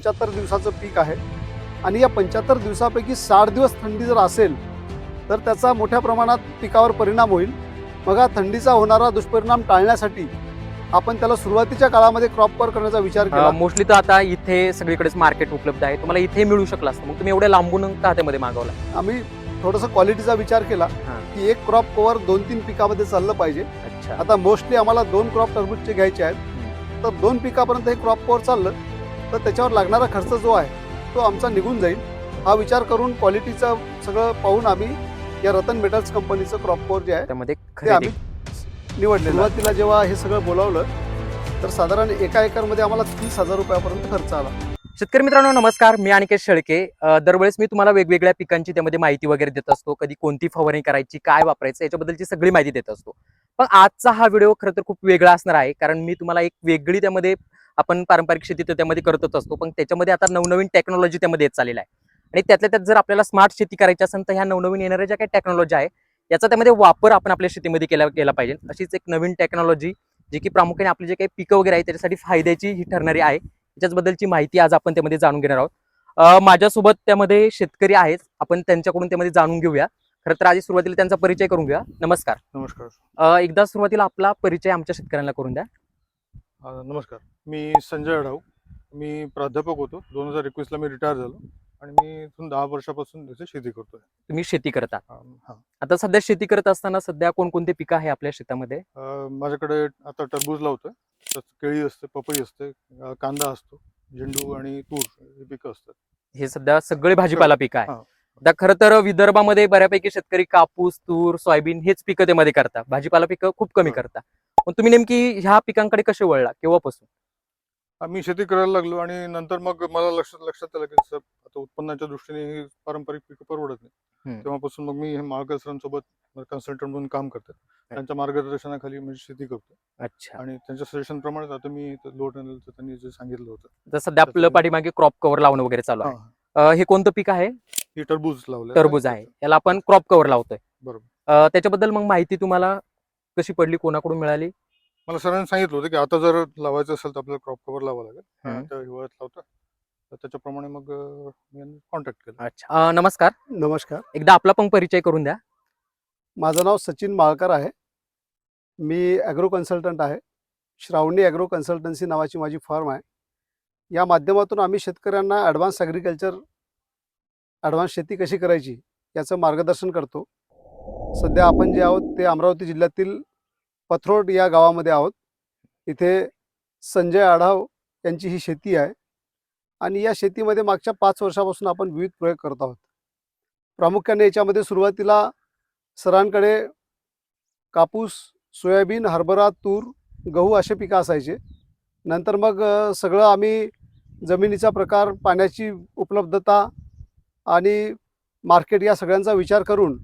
पंच्याहत्तर दिवसाचं पीक आहे. आणि या पंच्याहत्तर दिवसापैकी साठ दिवस थंडी जर असेल तर त्याचा मोठ्या प्रमाणात पिकावर परिणाम होईल. मग हा थंडीचा होणारा दुष्परिणाम टाळण्यासाठी आपण त्याला सुरुवातीच्या काळामध्ये क्रॉप कव्हर करण्याचा विचार केला. मोस्टली तर आता इथे सगळीकडेच मार्केट उपलब्ध आहे. तुम्हाला इथे मिळू शकला असतं. मग तुम्ही एवढ्या लांबून का मागवला. आम्ही थोडंसं क्वालिटीचा विचार केला. की एक क्रॉप कव्हर दोन तीन पिकामध्ये चाललं पाहिजे. अच्छा. आता मोस्टली आम्हाला दोन क्रॉप टरबूजचे घ्यायचे आहेत. तर दोन पिकापर्यंत हे क्रॉप कव्हर चाललं. तर त्याच्यावर लागणारा खर्च जो आहे तो आमचा निघून जाईल. हा विचार करून क्वालिटीचं सगळं पाहून आम्ही या रतन मेटल्स कंपनीचं क्रॉप कव्हर जे आहे त्यामध्ये ते आम्ही निवडले सुरुवातीला जेव्हा हे सगळं बोलावलं तर साधारण एका एकरमध्ये आम्हाला तीस हजार रुपयापर्यंत खर्च आला. शेतकरी मित्रांनो नमस्कार. मी अनिकेत शेळके. दरवेळेस मी तुम्हाला वेगवेगळ्या पिकांची त्यामध्ये माहिती वगैरे देत असतो. कधी कोणती फवारणी करायची काय वापरायचं याच्याबद्दलची सगळी माहिती देत असतो. पण आजचा हा व्हिडिओ खरं तर खूप वेगळा असणार आहे. कारण मी तुम्हाला एक वेगळी त्यामध्ये आपण पारंपरिक शेती तर त्यामध्ये करतच असतो पण त्याच्यामध्ये आता नवनवीन टेक्नॉलॉजी त्यामध्ये येत चाललेला आहे. आणि त्यातल्या त्यात जर आपल्याला स्मार्ट शेती करायची असेल तर ह्या नवनवीन येणाऱ्या ज्या काही टेक्नॉलॉजी आहे याचा त्यामध्ये वापर आपण आपल्या शेतीमध्ये केला केला पाहिजे. अशीच एक नवीन टेक्नॉलॉजी जी की प्रामुख्याने आपली जे काही पिकं वगैरे आहे त्याच्यासाठी फायद्याची ही ठरणारी आहे. त्याच्याबद्दलची माहिती आज आपण त्यामध्ये जाणून घेणार आहोत. अ, माझ्यासोबत त्यामध्ये शेतकरी आहेत. आपण त्यांच्याकडून त्यामध्ये जाणून घेऊया. खरं तर आधी सुरुवातीला त्यांचा परिचय करून घेऊया. नमस्कार. नमस्कार. एकदा सुरुवातीला आपला परिचय आमच्या शेतकऱ्यांना करून द्या. नमस्कार. मी संजय अढाऊ मी प्राध्यापक होतो. दोन हजार एकवीसला मी रिटायर झालो आणि मी इथून दहा वर्षापासून इथे शेती करतोय. तुम्ही शेती करता हा. आता सध्या शेती करत असताना सध्या कोणकोणते पिकं आहे आपल्या शेतामध्ये? अ, माझ्याकडे आता टरबूज लावतोय. त्यात केळी असते पपई असते अ, कांदा असतो झेंडू आणि तूर ही पिकं असतात. हे सध्या सगळे भाजीपाला पिकं आहे हा. आता खरं तर विदर्भामध्ये बऱ्यापैकी शेतकरी कापूस तूर सोयाबीन हेच पिकं त्यामध्ये करतात. भाजीपाला पिकं खूप कमी हा. करतात. पण तुम्ही नेमकी ह्या पिकांकडे कसे वळला केव्हापासून? मी शेती करायला लागलो आणि नंतर मग मला लक्षात लक्षात आलं की स- आता उत्पन्नाच्या दृष्टीने ही पारंपरिक पिकं परवडत नाही. तेव्हापासून मग मी हे माळकर सरांसोबत कन्सल्टंट म्हणून काम करते त्यांच्या मार्गदर्शनाखाली म्हणजे शेती करतो. अच्छा. आणि त्यांच्या सजेशन प्रमाणे आता मी लोड त्यांनी जे सांगितलं होतं. सध्या आपलं पाठीमागे क्रॉप कव्हर लावणं वगैरे चालू आहे. हा, कोणतं पीक आहे? ही टरबूज लावलं टरबूज आहे. याला आपण क्रॉप कव्हर लावतोय. बरोबर. त्याच्याबद्दल मग माहिती तुम्हाला कशी पडली कोणाकडून मिळाली? मला सरांनी सांगितलं होतं की आता जर लावायचं असेल तर आपल्याला क्रॉप कव्हर लावावं लागेल. हम्म. आता हिवाळ्यात लावतं. तर त्याच्याप्रमाणे मग अं, मी कॉन्टॅक्ट केला. अच्छा. अं, नमस्कार. नमस्कार. एकदा आपला पण परिचय करून द्या. माझं नाव सचिन माळकर आहे. मी ॲग्रो कन्सल्टंट आहे. श्रावणी ॲग्रो कन्सल्टन्सी नावाची माझी फर्म आहे. या माध्यमातून आम्ही शेतकऱ्यांना ॲडव्हान्स ॲग्रिकल्चर ॲडव्हान्स शेती कशी करायची याचं मार्गदर्शन करतो. सध्या आपण जे आहोत ते अमरावती जिल्ह्यातील पथरोड या गावामध्ये आहोत. इथे संजय आढाव यांची ही शेती आहे. आणि या शेतीमध्ये मागच्या पाच वर्षापासून आपण विविध प्रयोग करत आहोत. प्रामुख्याने याच्यामध्ये सुरुवातीला सरांकडे कापूस सोयाबीन हरभरा तूर गहू असे पिकं असायचे. नंतर मग सगळं आम्ही जमिनीचा प्रकार पाण्याची उपलब्धता आणि मार्केट या सगळ्यांचा विचार करून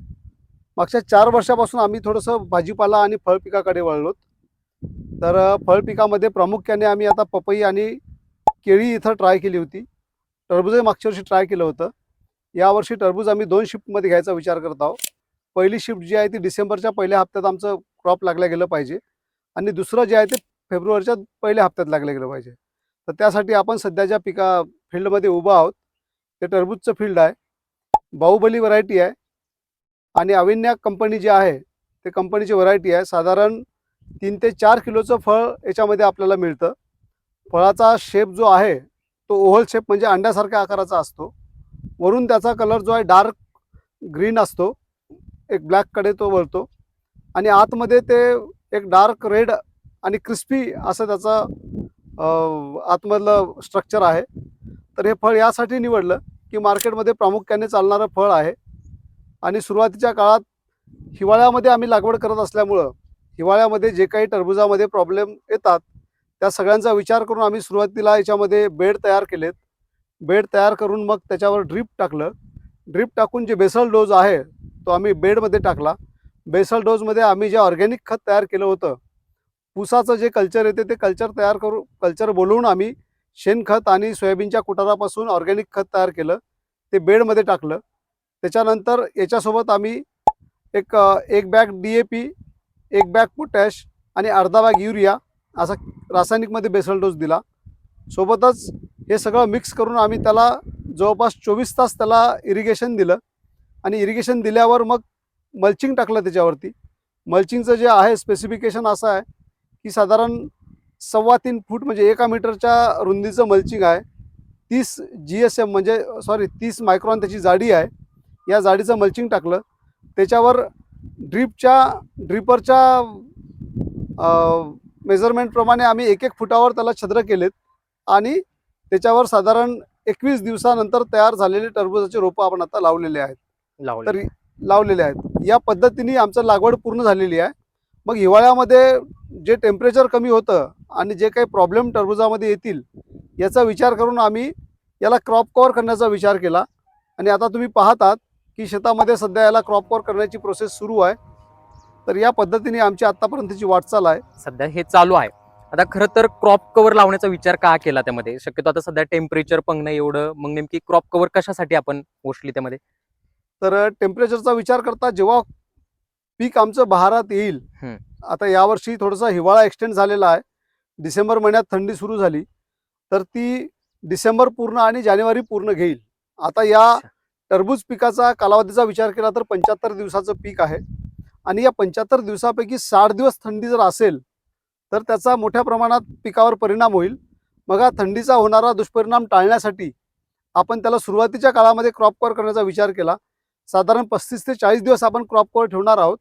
मागच्या चार वर्षापासून आम्ही थोडंसं भाजीपाला आणि फळ पिकाकडे वळलो तर फळपिकामध्ये फळ पिकामध्ये प्रामुख्याने आम्ही आता पपई आणि केळी इथं ट्राय केली होती. टरबूजही मागच्या वर्षी ट्राय केलं होतं. यावर्षी टरबूज आम्ही दोन शिफ्टमध्ये घ्यायचा विचार करत आहोत. पहिली शिफ्ट जी आहे ती डिसेंबरच्या पहिल्या हप्त्यात आमचं क्रॉप लागलं गेलं पाहिजे आणि दुसरं जे आहे ते फेब्रुवारीच्या पहिल्या हप्त्यात लागलं गेलं पाहिजे. तर त्यासाठी आपण सध्याच्या पिका फील्डमध्ये उभं आहोत ते टरबूजचं फील्ड आहे. बाहुबली व्हरायटी आहे. आणि अविन्या कंपनी जी आहे ते कंपनीची व्हरायटी आहे. साधारण तीन ते चार किलोचं फळ याच्यामध्ये आपल्याला मिळतं. फळाचा शेप जो आहे तो ओव्हल शेप म्हणजे अंड्यासारख्या आकाराचा असतो. वरून त्याचा कलर जो आहे डार्क ग्रीन असतो. एक ब्लॅककडे तो वळतो. आणि आतमध्ये ते एक डार्क रेड आणि क्रिस्पी असं त्याचं आतमधलं स्ट्रक्चर आहे. तर हे फळ यासाठी निवडलं की मार्केटमध्ये प्रामुख्याने चालणारं फळ आहे. आणि सुरुवातीच्या काळात हिवाळ्यामध्ये आम्ही लागवड करत असल्यामुळं हिवाळ्यामध्ये जे काही टरबुजामध्ये प्रॉब्लेम येतात त्या सगळ्यांचा विचार करून आम्ही सुरुवातीला याच्यामध्ये बेड तयार केलेत. बेड तयार करून मग त्याच्यावर ड्रीप टाकलं. ड्रीप टाकून जे बेसल डोज आहे तो आम्ही बेडमध्ये टाकला. बेसल डोजमध्ये आम्ही जे ऑर्गॅनिक खत तयार केलं होतं पुसाचं जे कल्चर येते ते कल्चर तयार करू कल्चर बोलवून आम्ही शेणखत आणि सोयाबीनच्या कुटारापासून ऑर्गॅनिक खत तयार केलं. ते बेडमध्ये टाकलं. त्याच्यानंतर याच्यासोबत आम्ही एक एक बॅग डी ए पी एक बॅग पोटॅश आणि अर्धा बॅग युरिया असा रासायनिकमध्ये बेसल डोस दिला. सोबतच हे सगळं मिक्स करून आम्ही त्याला जवळपास चोवीस तास त्याला इरिगेशन दिलं. आणि इरिगेशन दिल्यावर मग मल्चिंग टाकलं त्याच्यावरती. मल्चिंगचं जे आहे स्पेसिफिकेशन असं आहे की साधारण सव्वा तीन फूट म्हणजे एका मीटरच्या रुंदीचं मल्चिंग आहे. तीस जी एस एम म्हणजे सॉरी तीस मायक्रॉन त्याची जाडी आहे. या जाडीचं मल्चिंग टाकलं. त्याच्यावर ड्रीपच्या ड्रिपरच्या मेजरमेंटप्रमाणे आम्ही एक एक फुटावर त्याला छद्र केलेत. आणि त्याच्यावर साधारण एकवीस दिवसानंतर तयार झालेले टरबूजाचे रोपं आपण आता लावलेले आहेत. लावलं तर लावलेले आहेत. या पद्धतीने आमचं लागवड पूर्ण झालेली आहे. मग हिवाळ्यामध्ये जे टेम्परेचर कमी होतं आणि जे काही प्रॉब्लेम टरबुजामध्ये येतील याचा विचार करून आम्ही याला क्रॉप कव्हर करण्याचा विचार केला. आणि आता तुम्ही पाहतात की शेतामध्ये सध्या याला क्रॉप कव्हर करण्याची प्रोसेस सुरू आहे. तर या पद्धतीने आमची आत्तापर्यंतची वाटचाल आहे. सध्या हे चालू आहे. आता खरं तर क्रॉप कव्हर लावण्याचा विचार का केला त्यामध्ये? शक्यतो आता सध्या टेम्परेचर पण नाही एवढं मग नेमकी क्रॉप कव्हर कशासाठी आपण मोस्टली त्यामध्ये? तर टेम्परेचरचा विचार करता जेव्हा पीक आमचं बहारात येईल. आता यावर्षी थोडासा हिवाळा एक्सटेंड झालेला आहे. डिसेंबर महिन्यात थंडी सुरू झाली. तर ती डिसेंबर पूर्ण आणि जानेवारी पूर्ण घेईल. आता या. टरबूज पिकाचा कालावधीचा विचार केला तर पंच्याहत्तर दिवसाचं पीक आहे. आणि या पंच्याहत्तर दिवसापैकी साठ दिवस थंडी जर असेल तर त्याचा मोठ्या प्रमाणात पिकावर परिणाम होईल. मग हा थंडीचा होणारा दुष्परिणाम टाळण्यासाठी आपण त्याला सुरुवातीच्या काळामध्ये क्रॉप कव्हर करण्याचा विचार केला. साधारण पस्तीस ते चाळीस दिवस आपण क्रॉप कव्हर ठेवणार आहोत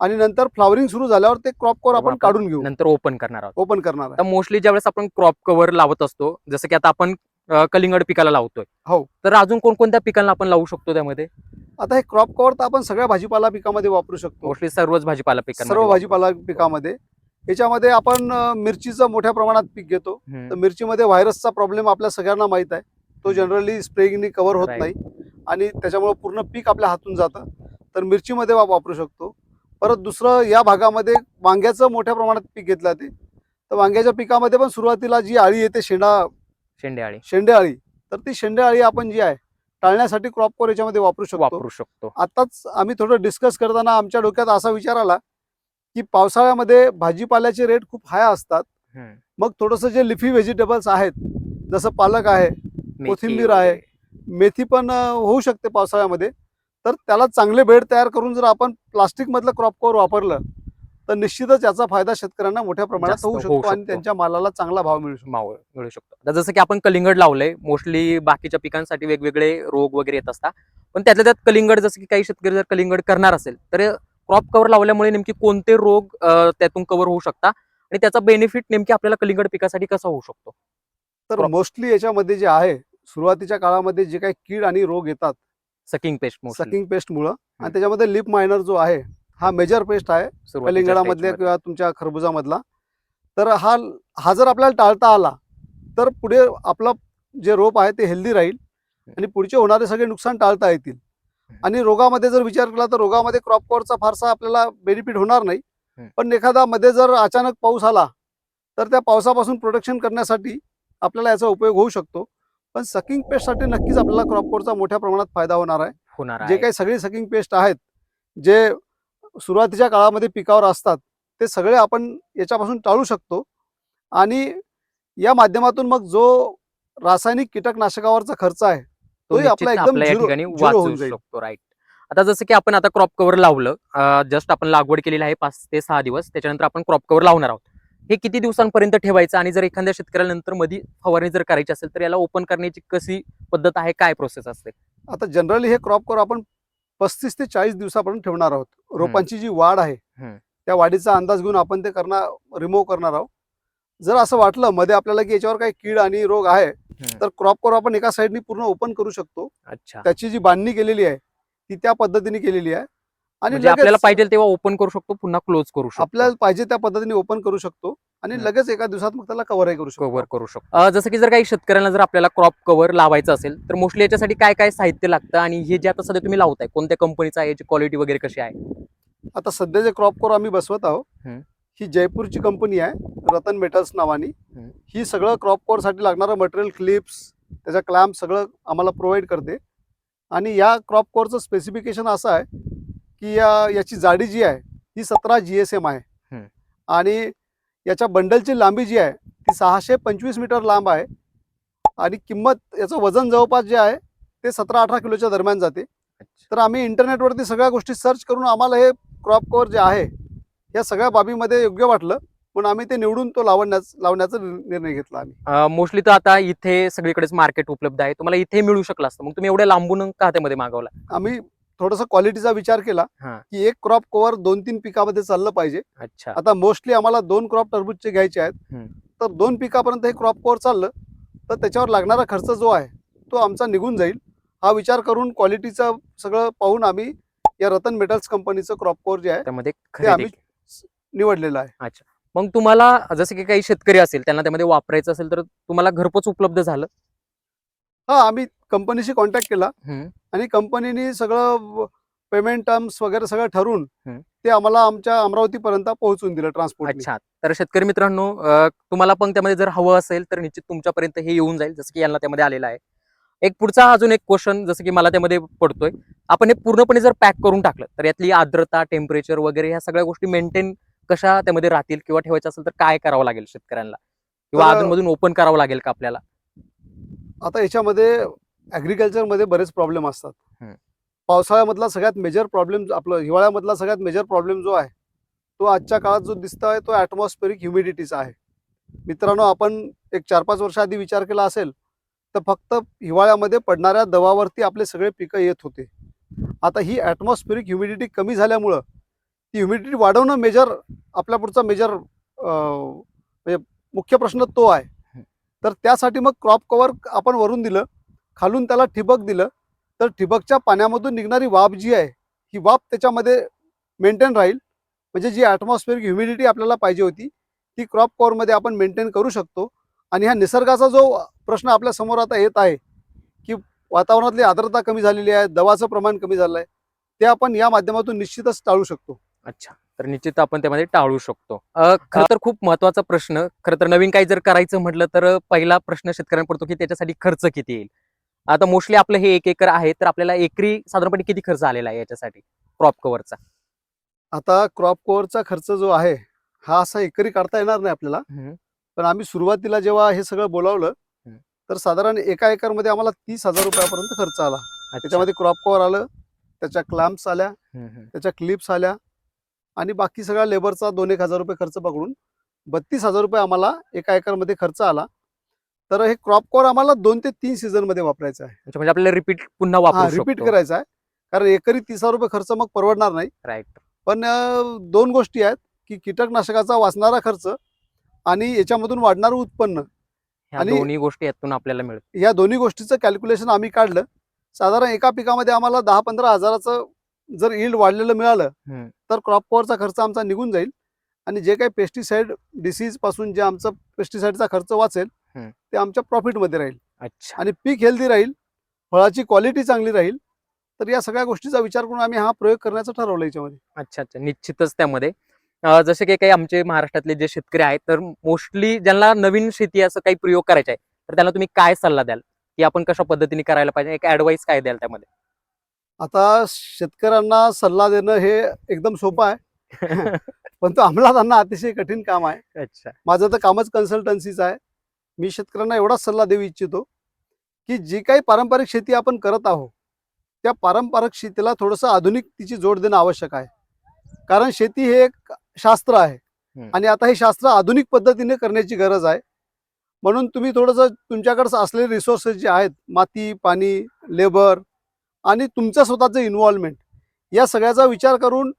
आणि नंतर फ्लावरिंग सुरू झाल्यावर ते क्रॉप कव्हर आपण काढून घेऊ. नंतर ओपन करणार आहोत. ओपन करणार मोस्टली ज्यावेळेस आपण क्रॉप कव्हर लावत असतो जसं की आता आपण कलिंगड पिकाला लावतोय. हो. तर अजून कोणकोणत्या पिकांना आपण लावू शकतो त्यामध्ये? आता हे क्रॉप कव्हर तर आपण सगळ्या भाजीपाला पिकामध्ये वापरू शकतो. मोस्टली सर्वच भाजीपाला पिकांना सर्व भाजीपाला पिकामध्ये. याच्यामध्ये आपण मिरचीचं मोठ्या प्रमाणात पीक घेतो. तर मिरचीमध्ये व्हायरसचा प्रॉब्लेम आपल्या सगळ्यांना माहीत आहे. तो. जनरली स्प्रेइंगनी कव्हर होत. नाही. आणि त्याच्यामुळे पूर्ण पीक आपल्या हातून जातं. तर मिरचीमध्ये वापरू शकतो. परत दुसरं या भागामध्ये वांग्याचं मोठ्या प्रमाणात पीक घेतलं जाते. तर वांग्याच्या पिकामध्ये पण सुरुवातीला जी आळी येते शेंडा शेंडेआळी शेंडे आळी तर ती शेंडे आळी आपण जी आहे टाळण्यासाठी क्रॉप कव्हर याच्यामध्ये वापरू शकतो. वापरू शकतो. आताच आम्ही थोडं डिस्कस करताना आमच्या डोक्यात असा विचार आला की पावसाळ्यामध्ये भाजीपाल्याचे रेट खूप हाय असतात. मग थोडंसं जे लिफी व्हेजिटेबल्स आहेत जसं पालक आहे कोथिंबीर आहे. मेथी पण होऊ शकते पावसाळ्यामध्ये. तर त्याला चांगले बेड तयार करून जर आपण प्लास्टिकमधलं क्रॉप कव्हर वापरलं तर निश्चितच याचा फायदा शेतकऱ्यांना मोठ्या प्रमाणात होऊ शकतो आणि. त्यांच्या मालाला चांगला भाव मिळू शकतो. मिळू शकतो. आता जसं की आपण कलिंगड लावलंय मोस्टली बाकीच्या पिकांसाठी वेगवेगळे रोग वगैरे येत असतात. पण त्यातल्या त्यात कलिंगड जसं की काही शेतकरी जर कलिंगड करणार असेल तर क्रॉप कव्हर लावल्यामुळे नेमकी कोणते रोग त्यातून कव्हर होऊ शकता आणि त्याचा बेनिफिट नेमकी आपल्याला कलिंगड पिकासाठी कसा होऊ शकतो? तर मोस्टली याच्यामध्ये जे आहे सुरुवातीच्या काळामध्ये जे काही कीड आणि रोग येतात सकिंग पेस्ट सकिंग पेस्टमुळं आणि त्याच्यामध्ये लिप मायनर जो आहे हा मेजर पेस्ट आहे कलिंगडामधल्या किंवा तुमच्या खरबुजामधला. तर हा हा जर आपल्याला टाळता आला तर पुढे आपलं जे रोप आहे ते हेल्दी राहील आणि पुढचे होणारे सगळे नुकसान टाळता येतील. आणि रोगामध्ये जर विचार केला तर रोगामध्ये क्रॉप कव्हरचा फारसा आपल्याला बेनिफिट होणार नाही. पण एखादा मध्ये जर अचानक पाऊस आला तर त्या पावसापासून प्रोटेक्शन करण्यासाठी आपल्याला याचा उपयोग होऊ शकतो. पण सकिंग पेस्टसाठी नक्कीच आपल्याला क्रॉप कव्हरचा मोठ्या प्रमाणात फायदा होणार आहे. होणार जे. काही सगळी सकिंग पेस्ट आहेत जे सुरुवातीच्या काळामध्ये पिकावर असतात ते सगळे आपण याच्यापासून टाळू शकतो. आणि या माध्यमातून मग जो रासायनिक कीटकनाशकावरचा खर्च आहे तोही आपला एकदम वाचू. शकतो राईट आता जसं की आपण आता क्रॉप कव्हर लावलं जस्ट आपण लागवड केलेली आहे पाच ते सहा दिवस त्याच्यानंतर आपण क्रॉप कव्हर लावणार आहोत. हे किती दिवसांपर्यंत ठेवायचं आणि जर एखाद्या शेतकऱ्याला नंतर मध्ये फवारणी जर करायची असेल तर याला ओपन करण्याची कशी पद्धत आहे काय प्रोसेस असते? आता जनरली हे क्रॉप कव्हर आपण पस्तीस ते चाळीस दिवसापर्यंत ठेवणार आहोत. रोपांची जी वाढ आहे. त्या वाढीचा अंदाज घेऊन आपण ते करणार रिमूव्ह करणार आहोत. जर असं वाटलं मध्ये आपल्याला की याच्यावर काही कीड आणि रोग आहे तर क्रॉप कव्हर आपण एका साईडनी पूर्ण ओपन करू शकतो. अच्छा. त्याची जी बांधणी केलेली आहे ती त्या पद्धतीने केलेली आहे. आणि म्हणजे आपल्याला पाहिजे तेव्हा ओपन करू शकतो पुन्हा क्लोज करू शकतो आपल्याला पाहिजे त्या पद्धतीने ओपन करू शकतो आणि. लगेच एका दिवसात मग त्याला कव्हरही करू शकतो कव्हर करू शकतो जसं की जर काही शेतकऱ्यांना जर आपल्याला क्रॉप कव्हर लावायचं असेल तर मोस्टली याच्यासाठी काय काय साहित्य लागतं आणि हे जे आता सध्या तुम्ही लावताय कोणत्या कंपनीचं आहे याची क्वालिटी वगैरे कशी आहे आता सध्या जे क्रॉप कव्हर आम्ही बसवत आहोत. ही जयपूरची कंपनी आहे रतन मेटल्स नावानी. ही सगळं क्रॉप कव्हरसाठी लागणारं मटेरियल क्लिप्स त्याचा क्लॅम्प सगळं आम्हाला प्रोव्हाइड करते आणि या क्रॉप कव्हरचं स्पेसिफिकेशन असं आहे की या याची जाडी जी आहे ही सतरा जी एस एम आहे. आणि याच्या बंडलची लांबी जी आहे ती सहाशे पंचवीस मीटर लांब आहे. आणि किंमत याचं वजन जवळपास जे आहे ते सतरा अठरा किलोच्या दरम्यान जाते. तर आम्ही इंटरनेटवरती सगळ्या गोष्टी सर्च करून आम्हाला हे क्रॉप कव्हर जे आहे या सगळ्या बाबीमध्ये योग्य वाटलं. पण आम्ही ते निवडून तो लावण्याच लावण्याचा निर- निर्णय घेतला आम्ही. मोस्टली तर आता इथे सगळीकडेच मार्केट उपलब्ध आहे. तुम्हाला इथे मिळू शकलं असतं. मग तुम्ही एवढ्या लांबून का त्यामध्ये मागवला? आम्ही थोडासा क्वालिटीचा विचार केला हा. की एक क्रॉप कव्हर दोन तीन पिकामध्ये चाललं पाहिजे. अच्छा. आता मोस्टली आम्हाला दोन क्रॉप टरबूजचे घ्यायचे आहेत. हम्म. तर दोन पिकापर्यंत हे क्रॉप कव्हर चाललं तर त्याच्यावर लागणारा खर्च जो आहे तो आमचा निघून जाईल. हा विचार करून क्वालिटीचा सगळं पाहून आम्ही या रतन मेटल्स कंपनीचं क्रॉप कव्हर जे आहे त्यामध्ये आम्ही निवडलेलं आहे. मग तुम्हाला जसं की काही शेतकरी असेल त्यांना त्यामध्ये वापरायचं असेल तर तुम्हाला घरपोच उपलब्ध झालं? हा आम्ही कंपनीशी कॉन्टॅक्ट केला. आणि कंपनीने सगळं पेमेंट टर्म्स वगैरे सगळं ठरवून. ते आम्हाला आमच्या अमरावतीपर्यंत पोहोचून दिलं ट्रान्सपोर्ट अच्छा. तर शेतकरी मित्रांनो तुम्हाला पण त्यामध्ये जर हवं असेल तर निश्चित तुमच्यापर्यंत हे येऊन जाईल जसं की यांना त्यामध्ये आलेलं आहे. एक पुढचा अजून एक क्वेश्चन जसं की मला त्यामध्ये पडतोय. आपण हे पूर्णपणे जर पॅक करून टाकलं तर यातली आर्द्रता टेम्परेचर वगैरे ह्या सगळ्या गोष्टी मेंटेन कशा त्यामध्ये राहतील किंवा ठेवायचं असेल तर काय करावं लागेल शेतकऱ्यांना? किंवा तर- अधूनमधून ओपन करावं लागेल का आपल्याला? आता याच्यामध्ये ॲग्रिकल्चरमध्ये बरेच प्रॉब्लेम असतात. पावसाळ्यामधला सगळ्यात मेजर प्रॉब्लेम आपलं हिवाळ्यामधला सगळ्यात मेजर प्रॉब्लेम जो आहे तो आजच्या काळात जो दिसतो आहे तो ॲटमॉस्फेरिक ह्युमिडिटीचा आहे. मित्रांनो आपण एक चार पाच वर्ष आधी विचार केला असेल तर फक्त हिवाळ्यामध्ये पडणाऱ्या दवावरती आपले सगळे पिकं येत होते. आता ही ॲटमॉस्फेरिक ह्युमिडिटी कमी झाल्यामुळं ती ह्युमिडिटी वाढवणं मेजर आपल्या पुढचा मेजर म्हणजे मुख्य प्रश्न तो आहे. तर त्यासाठी मग क्रॉप कवर आपण वरून दिलं खालून त्याला ठिबक दिलं. तर ठिबकच्या पाण्यामधून निघणारी वाफ जी आहे ही वाफ त्याच्यामध्ये मेंटेन राहील. म्हणजे जी ॲटमॉस्फिअरिक ह्युमिडिटी आपल्याला पाहिजे होती ती क्रॉप कवरमध्ये आपण मेंटेन करू शकतो. आणि ह्या निसर्गाचा जो प्रश्न आपल्यासमोर आता येत आहे की वातावरणातली आर्द्रता कमी झालेली आहे दवाचं प्रमाण कमी झालं आहे ते आपण या माध्यमातून निश्चितच टाळू शकतो. अच्छा. तर निश्चित आपण त्यामध्ये टाळू शकतो. अं, खरं तर खूप महत्त्वाचा प्रश्न खरं तर नवीन काही जर करायचं म्हटलं तर पहिला प्रश्न शेतकऱ्यांना पडतो की त्याच्यासाठी खर्च किती येईल? आता मोस्टली आपलं हे एक एकर आहे तर आपल्याला एकरी साधारणपणे किती खर्च आलेला आहे याच्यासाठी? क्रॉप कव्हरचा. आता क्रॉप कव्हरचा खर्च जो आहे हा असा एकरी काढता येणार नाही आपल्याला. पण आम्ही सुरुवातीला जेव्हा हे सगळं बोलावलं. तर साधारण एका एकरमध्ये आम्हाला तीस हजार रुपयापर्यंत खर्च आला. त्याच्यामध्ये क्रॉप कव्हर आलं त्याच्या क्लॅम्प्स आल्या त्याच्या क्लिप्स आल्या आणि बाकी सगळ्या लेबरचा दोन एक हजार रुपये खर्च पकडून बत्तीस हजार रुपये आम्हाला एका एकरमध्ये खर्च आला. तर हे क्रॉप कव्हर आम्हाला दोन ते तीन सीझनमध्ये वापरायचं आहे. म्हणजे आपल्याला रिपीट पुन्हा वापरू रिपीट करायचं आहे. कारण एकरी तीस हजार रुपये खर्च मग परवडणार नाही. राईट पण दोन गोष्टी आहेत की कीटकनाशकाचा वाचणारा खर्च आणि याच्यामधून वाढणारं उत्पन्न आणि- दोन्ही गोष्टी यातून आपल्याला मिळतात या दोन्ही गोष्टीचं कॅल्क्युलेशन आम्ही काढलं. साधारण एका पिकामध्ये आम्हाला दहा पंधरा हजाराचं जर इल्ड वाढलेलं मिळालं. तर क्रॉप कव्हरचा खर्च आमचा निघून जाईल आणि जे काही पेस्टिसाइड डिसीजपासून जे आमचं पेस्टिसाइडचा खर्च वाचेल. ते आमच्या प्रॉफिटमध्ये राहील. अच्छा. आणि पीक हेल्दी राहील फळाची क्वालिटी चांगली राहील तर या सगळ्या गोष्टीचा विचार करून आम्ही हा प्रयोग करण्याचं ठरवलं याच्यामध्ये. अच्छा अच्छा. निश्चितच त्यामध्ये. जसे काही काही आमचे महाराष्ट्रातले जे शेतकरी आहेत तर मोस्टली ज्यांना नवीन शेती असं काही प्रयोग करायचा आहे तर त्यांना तुम्ही काय सल्ला द्याल? की आपण कशा पद्धतीने करायला पाहिजे? एक ऍडवाइस काय द्याल त्यामध्ये? आता शेतकऱ्यांना सल्ला देणं हे एकदम सोपं आहे. पण तो अंमलात आणणं अतिशय कठीण काम आहे. अच्छा. माझं तर कामच कन्सल्टन्सीचं आहे. मी शेतकऱ्यांना एवढाच सल्ला देऊ इच्छितो की जी काही पारंपरिक शेती आपण करत आहोत त्या पारंपरिक शेतीला थोडंसं आधुनिक तिची जोड देणं आवश्यक आहे. कारण शेती हे एक शास्त्र आहे. आणि आता हे शास्त्र आधुनिक पद्धतीने करण्याची गरज आहे. म्हणून तुम्ही थोडंसं तुमच्याकडे असलेले रिसोर्सेस जे आहेत माती पाणी लेबर आणि तुमचं स्वतःचं इन्व्हॉल्वमेंट या सगळ्याचा विचार करून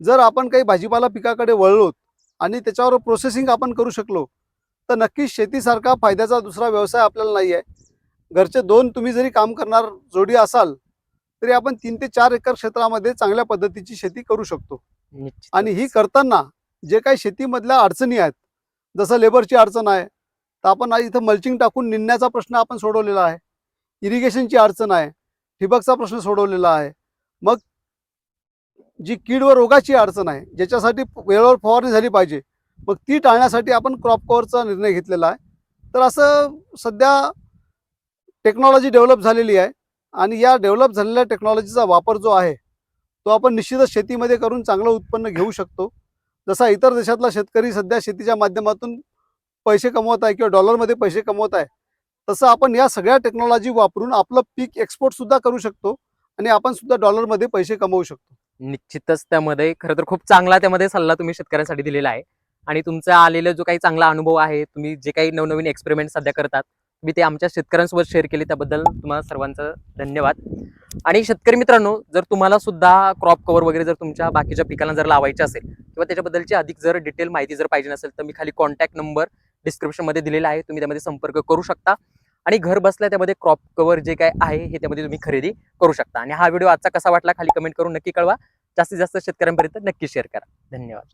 जर आपण काही भाजीपाला पिकाकडे वळलो आणि त्याच्यावर प्रोसेसिंग आपण करू शकलो तर नक्कीच शेतीसारखा फायद्याचा दुसरा व्यवसाय आपल्याला नाही आहे. घरचे दोन तुम्ही जरी काम करणार जोडी असाल तरी आपण तीन ते चार एकर क्षेत्रामध्ये चांगल्या पद्धतीची शेती करू शकतो. आणि ही करताना जे काही शेतीमधल्या अडचणी आहेत जसं लेबरची अडचण आहे तर आपण आज इथं मल्चिंग टाकून निंदण्याचा प्रश्न आपण सोडवलेला आहे. इरिगेशनची अडचण आहे. ठिबकचा प्रश्न सोडवलेला आहे. मग जी कीड व रोगाची अडचण आहे ज्याच्यासाठी वेळेवर फवारणी झाली पाहिजे मग ती टाळण्यासाठी आपण क्रॉप कव्हरचा निर्णय घेतलेला आहे. तर असं सध्या टेक्नॉलॉजी डेव्हलप झालेली आहे आणि या डेव्हलप झालेल्या टेक्नॉलॉजीचा वापर जो आहे तो आपण निश्चितच शेतीमध्ये करून चांगलं उत्पन्न घेऊ शकतो. जसा इतर देशातला शेतकरी सध्या शेतीच्या माध्यमातून पैसे कमवत आहे किंवा डॉलरमध्ये पैसे कमवत आहे तसं आपण या सगळ्या टेक्नॉलॉजी वापरून आपलं पीक एक्सपोर्ट सुद्धा करू शकतो आणि आपण सुद्धा डॉलरमध्ये पैसे कमवू शकतो. निश्चितच त्यामध्ये खरं तर खूप चांगला त्यामध्ये सल्ला तुम्ही शेतकऱ्यांसाठी दिलेला आहे. आणि तुमचा आलेला जो काही चांगला अनुभव आहे तुम्ही जे काही नवनवीन एक्सपेरिमेंट सध्या करतात तुम्ही ते आमच्या शेतकऱ्यांसोबत शेअर केले त्याबद्दल तुम्हाला सर्वांचं धन्यवाद. आणि शेतकरी मित्रांनो जर तुम्हाला सुद्धा क्रॉप कव्हर वगैरे जर तुमच्या बाकीच्या पिकांना जर लावायचे असेल किंवा त्याच्याबद्दलची अधिक जर डिटेल माहिती जर पाहिजे नसेल तर मी खाली कॉन्टॅक्ट नंबर डिस्क्रिप्शनमध्ये दिलेला आहे तुम्ही त्यामध्ये संपर्क करू शकता. आणि घर बसल्या त्यामध्ये क्रॉप कव्हर जे काय आहे हे त्यामध्ये तुम्ही खरेदी करू शकता. आणि हा व्हिडिओ आजचा कसा वाटला खाली कमेंट करून नक्की कळवा. जास्तीत जास्त शेतकऱ्यांपर्यंत नक्की शेअर करा. धन्यवाद.